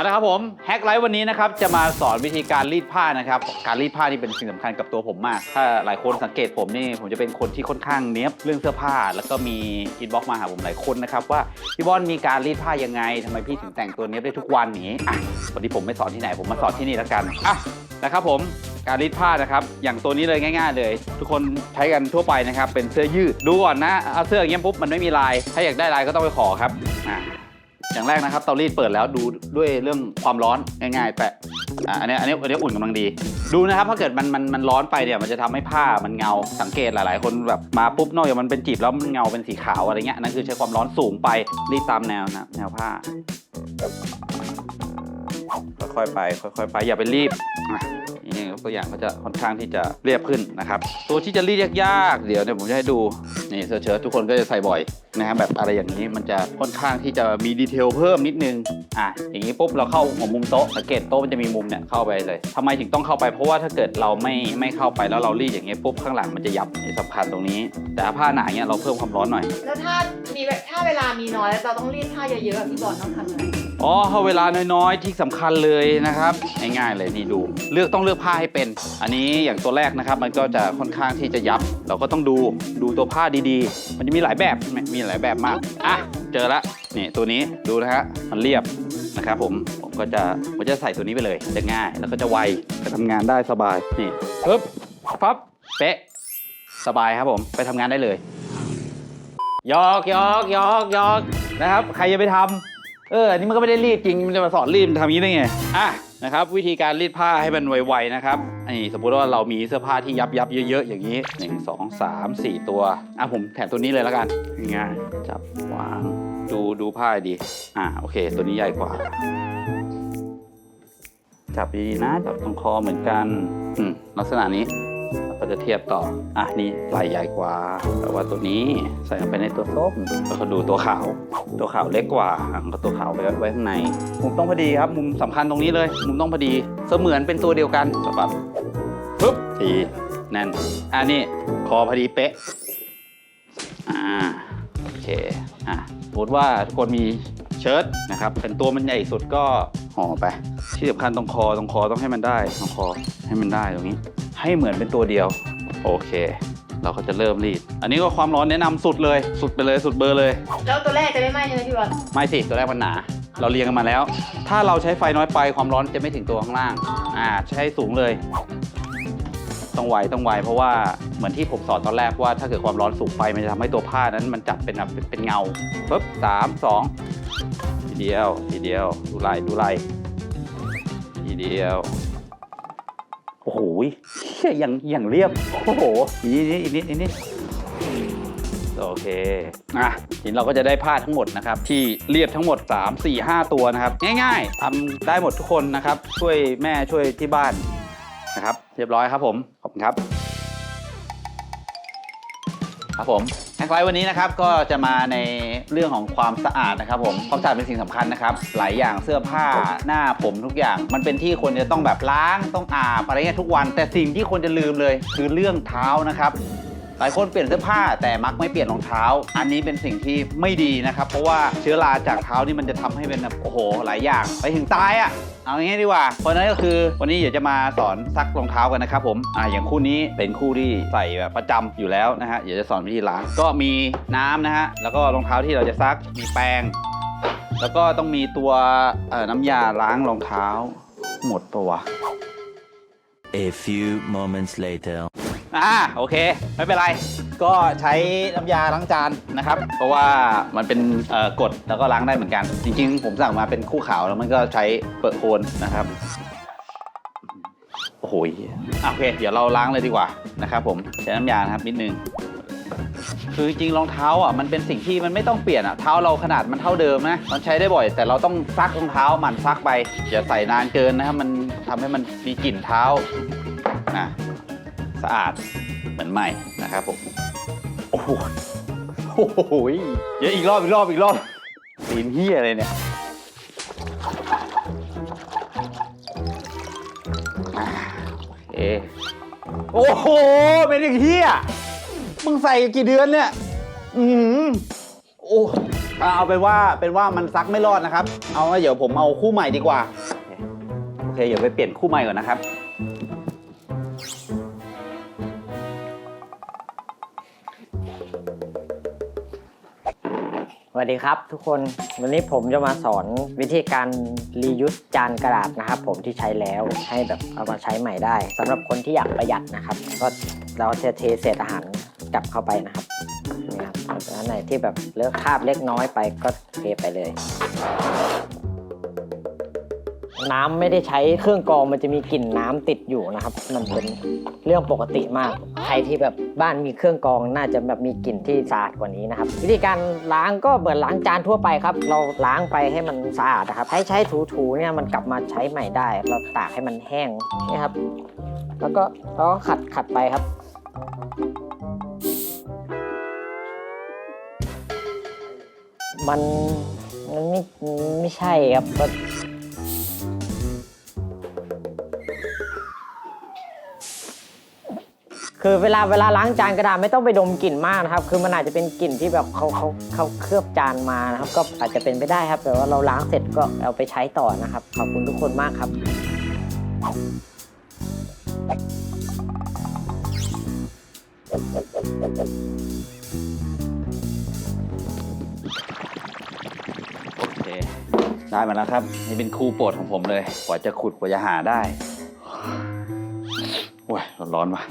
เอาละครับผมแฮกไลฟ์วันนี้นะครับจะมาสอนวิธีการรีดผ้านะครับ การรีดผ้านี่เป็นสิ่งสำคัญกับตัวผมมาก ถ้าหลายคนสังเกตผมนี่ผมจะเป็นคนที่ค่อนข้างเนี้ยบเรื่องเสื้อผ้า แล้วก็มีอินบ็อกมาหาผมหลายคนนะครับว่าพี่บอลมีการรีดผ้ายังไงทำไมพี่ถึงแต่งตัวเนี้ยบได้ทุกวันนี้อะวันนี้ผมไม่สอนที่ไหนผมมาสอนที่นี่แล้วกันอะนะครับผมการรีดผ้านะครับอย่างตัวนี้เลยง่าย ๆ เลย ทุกคนใช้กันทั่วไปนะครับเป็นเสื้อยืดดูก่อนนะเอาเสื้ออย่างเงี้ยปุ๊บมันไม่มีลายถ้าอยากได้ลายก็ต้องไปขอครับอะ อย่างแรกนะครับเตารีดเปิดแล้วดูด้วยเรื่องความร้อนง่ายๆ แต่อะอันนี้อันนี้อันนี้อุ่นกำลังดี ดูนะครับถ้าเกิดมันมันมันร้อนไปเนี่ยมันจะทำให้ผ้ามันเงาสังเกตหลาย ๆ คนแบบมาปุ๊บนอกจากมันเป็นจีบแล้วมันเงาเป็นสีขาวอะไรเงี้ยอันนั่นคือใช้ความร้อนสูงไปรีดตามแนวนะแนวผ้า ค่อยๆไป ค่อยๆไป อย่าไปรีบอะนี่ยกตัวอย่างก็จะค่อนข้างที่จะเรียบขึ้นนะครับ ตัวที่จะรีดยากๆเดี๋ยวเนี่ยผมจะให้ดูนี่เสื้อเชิ้ตทุกคนก็จะใส่บ่อยนะครับแบบอะไรอย่างนี้มันจะค่อนข้างที่จะมีดีเทลเพิ่มนิดนึงอะอย่างนี้ปุ๊บเราเข้าหัวมุมโต๊ะสังเกตโต๊ะมันจะมีมุมเนี่ยเข้าไปเลยทำไมถึงต้องเข้าไปเพราะว่าถ้าเกิดเราไม่ไม่เข้าไปแล้วเรารีดอย่างเงี้ยปุ๊บข้างหลังมันจะยับนี่สำคัญตรงนี้ แต่ผ้าหนาเงี้ยเราเพิ่มความร้อนหน่อย แล้วถ้ามีถ้าเวลามีน้อยแล้วเราต้องรีดผ้าเยอะๆพี่บอลต้องทำยังไง อ๋อเวลาน้อยๆ ที่สำคัญเลยนะครับ ง่ายๆเลยนี่ดู เลือกต้องเลือกผ้าให้เป็น อันนี้อย่างตัวแรกนะครับ มันก็จะค่อนข้างที่จะยับ เราก็ต้องดูดูตัวผ้าดีๆ มันจะมีหลายแบบมีหลายแบบมากอะเจอละนี่ตัวนี้ดูนะฮะมันเรียบนะครับผมผมก็จะผมจะใส่ตัวนี้ไปเลยจะง่าย แล้วก็จะไวจะทำงานได้สบายนี่ปึ๊บปั๊บเป๊ะสบายครับผมไปทำงานได้เลยยอกยอกยอกยอกนะครับ ใครจะไปทำ เอออันนี้มันก็ไม่ได้รีดจริงมันจะมาสอนรีดมันทำอย่างนี้ได้ไงอะนะครับวิธีการรีดผ้าให้มันไวๆนะครับอันนี้สมมติว่าเรามีเสื้อผ้าที่ยับยับๆเยอะๆอย่างนี้ 1 2 3 4 ตัวอะผมแถมตัวนี้เลยแล้วกันง่ายๆจับวางดูดูผ้าให้ดีอะโอเค ตัวนี้ใหญ่กว่า จับดีๆนะจับตรงคอเหมือนกันอืมลักษณะนี้เราก็ จะเทียบต่อ อะนี่ไหลใหญ่กว่า แต่ว่าตัวนี้ใส่ลงไปในตัวส้มแล้วก็ดูตัวขาว ตัวขาวเล็กกว่าอะก็ตัวขาวไว้ไว้ข้างใน มุมต้องพอดีครับ มุมสำคัญตรงนี้เลย มุมต้องพอดี เสมือนเป็นตัวเดียวกันสปับปึ๊บทีแน่นอะนี่คอพอดีเป๊ะ อ่าโอเค อะสมมติว่าทุกคนมีเชิ้ตนะครับ เป็นตัวมันใหญ่สุดก็ห่อไป ที่สำคัญตรงคอตรงคอต้องให้มันได้ตรงคอให้มันได้ตรงนี้ ให้เหมือนเป็นตัวเดียว โอเค เราก็จะเริ่มรีด อันนี้ก็ความร้อนแนะนำสุดเลย สุดไปเลยสุดเบอร์เลย แล้วตัวแรกจะไม่ไหม้ใช่ไหมพี่บอลไม่สิตัวแรกมันหนา เราเรียงกันมาแล้ว ถ้าเราใช้ไฟน้อยไปความร้อนจะไม่ถึงตัวข้างล่าง อ่าใช้สูงเลย ต้องไวต้องไวเพราะว่าเหมือนที่ผมสอนตอนแรกว่าถ้าเกิดความร้อนสูงไปมันจะทำให้ตัวผ้านั้นมันจับเป็นแบบเป็นเป็นเงาปึ๊บสามสองทีเดียวทีเดียวดูลายดูลายทีเดียว โอ้โหเชี่ยอย่างอย่างเรียบ โอ้โหอีกนิดอีกนิดอีกนิดโอเคอะทีนี้เราก็จะได้ผ้าทั้งหมดนะครับ ที่เรียบทั้งหมด 3 4 5 ตัวนะครับ ง่ายๆทำได้หมดทุกคนนะครับ ช่วยแม่ช่วยที่บ้านนะครับ เรียบร้อยครับผม ขอบคุณครับ ครับผมแฮงไลฟ์วันนี้นะครับก็จะมาในเรื่องของความสะอาดนะครับผมความสะอาดเป็นสิ่งสำคัญนะครับ หลายอย่างเสื้อผ้าหน้าผมทุกอย่าง มันเป็นที่คนจะต้องแบบล้างต้องอาบอะไรเงี้ยทุกวัน แต่สิ่งที่คนจะลืมเลย คือเรื่องเท้านะครับ หลายคนเปลี่ยนเสื้อผ้าแต่มักไม่เปลี่ยนรองเท้า อันนี้เป็นสิ่งที่ไม่ดีนะครับ เพราะว่าเชื้อราจากเท้านี่มันจะทำให้เป็นแบบโอ้โหหลายอย่าง ไปถึงตายอะ่ะเอางี้ดีกว่า เพราะนั้นก็คือวันนี้เดี๋ยวจะมาสอนซักรองเท้ากันนะครับผมอ่าอย่างคู่นี้เป็นคู่ที่ใส่แบบประจำอยู่แล้วนะฮะเดี๋ยวจะสอนวิธีล้างก็มีน้ำนะฮะแล้วก็รองเท้าที่เราจะซักมีแปรงแล้วก็ต้องมีตัวน้ำยาล้างรองเท้า หมดปะวะ A few moments later. อ่าโอเค ไม่เป็นไร ก็ใช้น้ำยาล้างจานนะครับ เพราะว่ามันเป็นเอ่อกดแล้วก็ล้างได้เหมือนกัน จริงๆ ผมสั่งมาเป็นคู่ขาวแล้วมันก็ใช้เปลือกโคนนะครับ โอ้โหอะโอเค เดี๋ยวเราล้างเลยดีกว่านะครับผมใช้น้ำยานะครับนิดนึงคือจริงรองเท้าอะมันเป็นสิ่งที่มันไม่ต้องเปลี่ยนอะเท้าเราขนาดมันเท่าเดิมนะมันใช้ได้บ่อย แต่เราต้องซักรองเท้าหมั่นซักไปอย่าใส่นานเกินนะครับมันทำให้มันมีกลิ่นเท้าอะ สะอาดเหมือนใหม่นะครับผม โอ้โหโอ้โหเดี๋ยวอีกรอบอีกรอบอีกรอบสีนเฮียอะไรเนี่ยอะโอเคโอ้โห เป็นอย่างเฮียมึงใส่กี่เดือนเนี่ย อืมโอ้อะเอาเป็นว่าเป็นว่ามันซักไม่รอดนะครับ เอาว่าเดี๋ยวผมเอาคู่ใหม่ดีกว่า โอเค เดี๋ยวไปเปลี่ยนคู่ใหม่ก่อนนะครับ สวัสดีครับทุกคนวันนี้ผมจะมาสอนวิธีการรียูสจานกระดาษนะครับผมที่ใช้แล้วให้แบบเอามาใช้ใหม่ได้สำหรับคนที่อยากประหยัดนะครับ ก็เราจะเทเศษอาหารกลับเข้าไปนะครับนี่ครับอันไหนที่แบบเลือกคราบเล็กน้อยไปก็เทไปเลย น้ำไม่ได้ใช้เครื่องกรองมันจะมีกลิ่นน้ำติดอยู่นะครับ มันเป็นเรื่องปกติมาก ใครที่แบบบ้านมีเครื่องกรองน่าจะแบบมีกลิ่นที่สะอาดกว่านี้นะครับ วิธีการล้างก็เหมือนล้างจานทั่วไปครับ เราล้างไปให้มันสะอาดนะครับ ให้ใช้ถูๆเนี่ยมันกลับมาใช้ใหม่ได้ เราตากให้มันแห้งนี่ครับ แล้วก็เราก็ขัดขัดไปครับ มันมันไม่ไม่ใช่ครับ คือเวลาเวลาล้างจานกระดาษไม่ต้องไปดมกลิ่นมากนะครับ คือมันอาจจะเป็นกลิ่นที่แบบเขาเขาเขาเคลือบจานมานะครับ ก็อาจจะเป็นไปได้ครับ แต่ว่าเราล้างเสร็จก็เอาไปใช้ต่อนะครับ ขอบคุณทุกคนมากครับโอเค ได้มาแล้วครับ นี่เป็นคู่โปรดของผมเลย กว่าจะขุดกว่าจะหาได้โอ้ยร้อนๆว่ะ